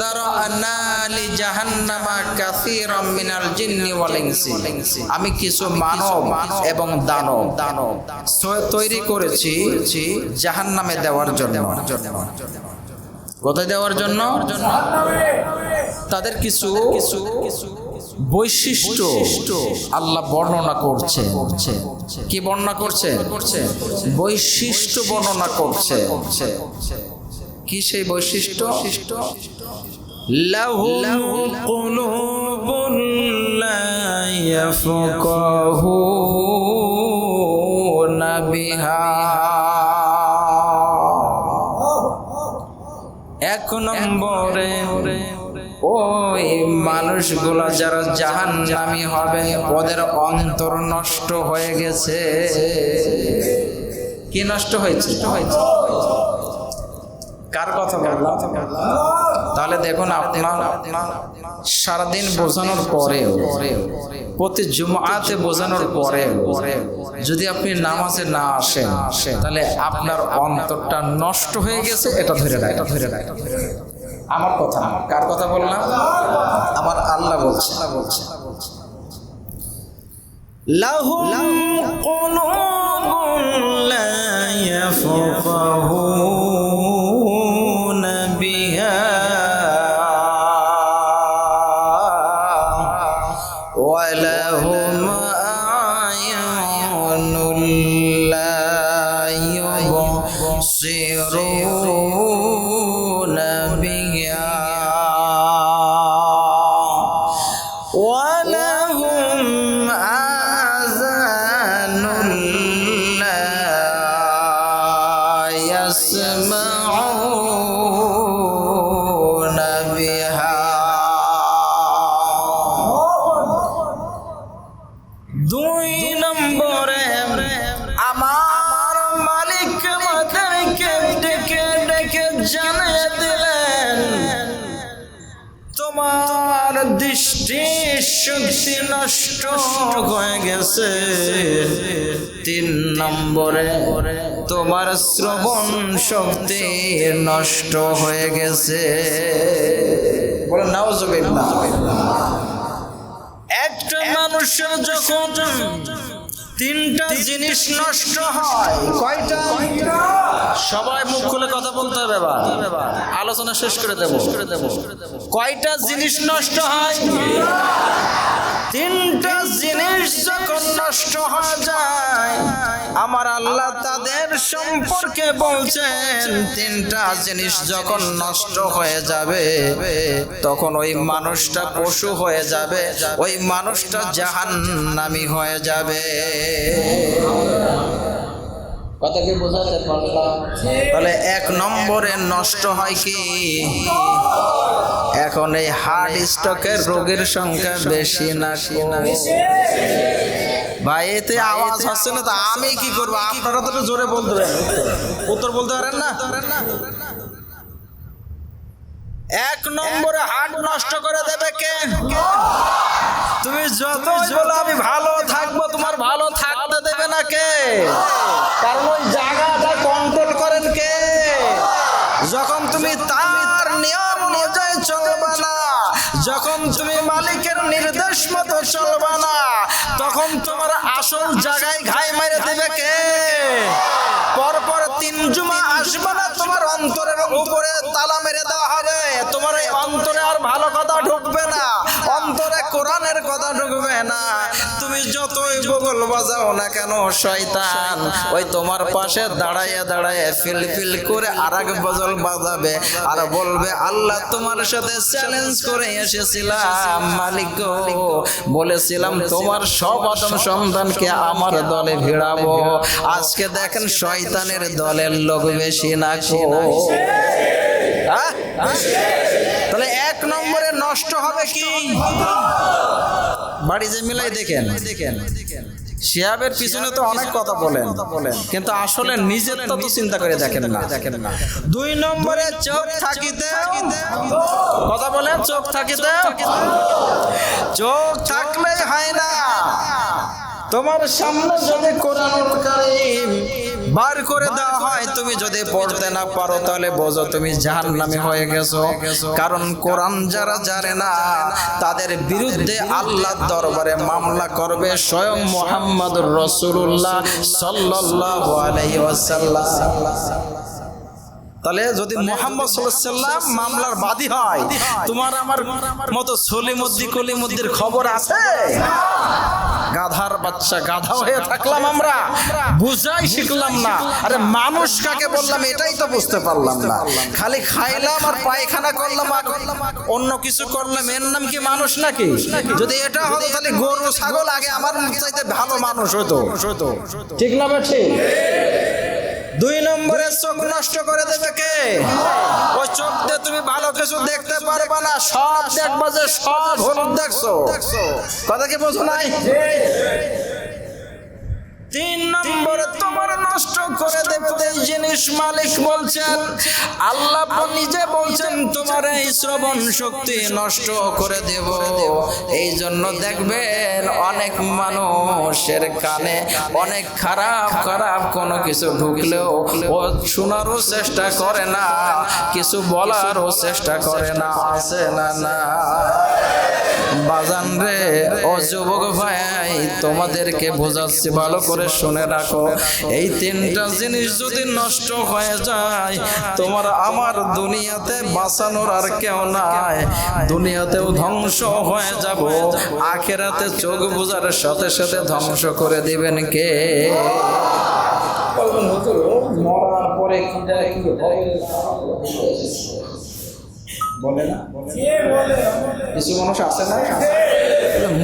যারা'না লিজাহান্নামা কাসীরাম মিনাল জিন্নি ওয়াল ইনসি। আমি কিছু মানব এবং দানব দানব তৈরি করেছি জাহান্নামে দেওয়ার জন্য। কোথায় দেওয়ার জন্য? তাদের কিছু কিছু বৈশিষ্ট্য আল্লাহ বর্ণনা করছে। কি বর্ণনা করছে? বৈশিষ্ট্য বর্ণনা করছে। কি সেই বৈশিষ্ট্য? বিহা এক নম্বরে ওই মানুষগুলা যারা জাহান নামি হবে ওদের অন্তর নষ্ট হয়ে গেছে। কি নষ্ট হয়েছে? কার কথা বললাম তাহলে দেখুন, আপনার সারাদিন বোঝানোর পরেও, প্রতি জুমাতে বোঝানোর পরেও, যদি আপনি নামাজে না আসেন, তাহলে আপনার অন্তরটা নষ্ট হয়ে গেছে, এটা ধরে রাখ এটা ধরে রাখ আমার কথা। কার কথা বললাম? আমার আল্লাহ বলছে। বলছে লাহুম কুলুবুন লা ولهم أعين لا يبصرون بها দৃষ্টি শক্তি নষ্ট হয়ে গেছে। তিন নম্বরে, তোমার শ্রবণ শক্তি নষ্ট হয়ে গেছে। বলে না একটা মানুষের যখন তিনটা জিনিস নষ্ট হয়। কয়টা? সবাই মুখ খুলে কথা বলতে হবে এবার। আলোচনা শেষ করে দেব। কয়টা জিনিস নষ্ট হয়? তিনটা জিনিস যখন নষ্ট হয়ে যায় আমার আল্লাহ তাদের সম্পর্কে বলছেন তিনটা জিনিস যখন নষ্ট হয়ে যাবে তখন ওই মানুষটা পশু হয়ে যাবে ওই মানুষটা জাহান্নামি হয়ে যাবে। কথা কি বোঝাতে পারলাম? তাহলে এক নম্বরে নষ্ট হয় কি? এখন এই হার্ট স্ট্রোকের রোগের সংখ্যা বেশি না ভাই, এতে আওয়াজ হচ্ছে না তো, আমি কি করব? আপনারা তো জোরে বলতে পারেন। উত্তর বলতে পারেন না? এক নম্বরে হার্ট নষ্ট করে দেবে কে? তুমি যত আমি ভালো থাকব, তোমার ভালো থাকতে দেবে না কে? কারণ ওই যখন তুমি মালিকের নির্দেশ মতো চলবে না, তখন তোমার আসল জায়গায় ঘাই মেরে দেবে কে? পরপর তিন জুমা আসবে না, তোমার অন্তরের উপরে তালা মেরে দেওয়া হবে তোমার অন্তরে আর ভালো কথা ঢুকবে না, অন্তরে কোরআনের কথা ঢুকবে না। তুমি যতই বগল বাজাও না কেন, শয়তান? ওই তোমার পাশে দাঁড়াইয়া দাঁড়াইয়া ফিল ফিল করে আর এক বজল বাজাবে আর বলবে, আল্লাহ তোমার সাথে চ্যালেঞ্জ করে এসেছিলাম। মালিক বলেছিলাম, তোমার সব আদম সন্তানকে আমার দলে ভিড়াবো। আজকে দেখেন শয়তানের দলের লোক বেশি না? তাহলে এক নম্বরে নষ্ট হবে কি? বাড়ি যে মিলাই দেখেন। দেখেন। শিয়াবের পিছনে তো অনেক কথা বলেন। কিন্তু আসলে নিজের তো তো চিন্তা করে দেখেন না। দেখেন না। দুই নম্বরে চোখ থাকিতে। কথা বলেন চোখ থাকিতে। চোখ থাকলে হয় না। তোমার সামনে যদি কোরআনুল কারীম বার করে দেওয়া হয় তুমি যদি পড়তে না পারো তাহলে বোঝো তুমি জাহান নামে হয়ে গেছো। কারণ কোরআন যারা জানে না তাদের বিরুদ্ধে আল্লাহর দরবারে মামলা করবে স্বয়ং মোহাম্মদুর রসুল্লাহ সাল্লাল্লাহু আলাইহি ওয়াসাল্লাম। তাহলে যদি মোহাম্মদ সাল্লাম মামলার বাদী হয় তোমার আমার মতো সলিমুদ্দি কলিমুদ্দির খবর আছে? গাধার বাচ্চা গাধা হয়ে থাকলাম আমরা। বুঝাই শিখলাম না। আরে মানুষ কাকে বললাম এটাই তো বুঝতে পারলাম না। খালি খাইলাম আর পায়খানা করলাম আর অন্য কিছু করলাম। এর নাম কি মানুষ নাকি? যদি এটা হতো তাহলে গরু ছাগল আগে আমার চাইতে ভালো মানুষ হতো। ঠিক না ঠিক দুই নম্বরের চোখ নষ্ট করে দেবে কে? ওই চোখ দিয়ে তুমি ভালো কিছু দেখতে পারবে না। সব দেখবা যে সব হলুদ দেখছ। কথা কি বোঝো নাই? তিন নম্বরে, তোমার নষ্ট করে দেবে জিনিস মালিক বলছেন। আল্লাহ নিজে বলছেন, তোমার এই শ্রবণ শক্তি নষ্ট করে দেব। এই জন্য দেখবেন অনেক মানুষের কানে অনেক খারাপ খারাপ কোনো কিছু ঢুকলেও ও শোনারও চেষ্টা করে না, কিছু বলারও চেষ্টা করে না, আছে না না? বাজান রে, ও যুবক ভাই, তোমাদেরকে বোঝাচ্ছি, ভালো করে শুনে রাখো। এই তিনটা জিনিস যদি নষ্ট হয়ে যায়, তোমার আমার দুনিয়াতে বাঁচানোর আর কেউ নাই। দুনিয়াতেও ধ্বংস হয়ে যাব, আখেরাতে চোখ বোঝার সাথে সাথে ধ্বংস করে দিবেন কে? মরার পরে কি বলে কিছু মানুষ আছে না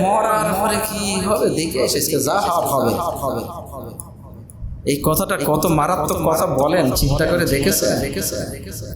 মরার পরে কি হবে? দেখে এসেছে যা হবে হবে। এই কথাটা কত মারাত্মক কথা বলেন, চিন্তা করে দেখেছে দেখেছে দেখেছে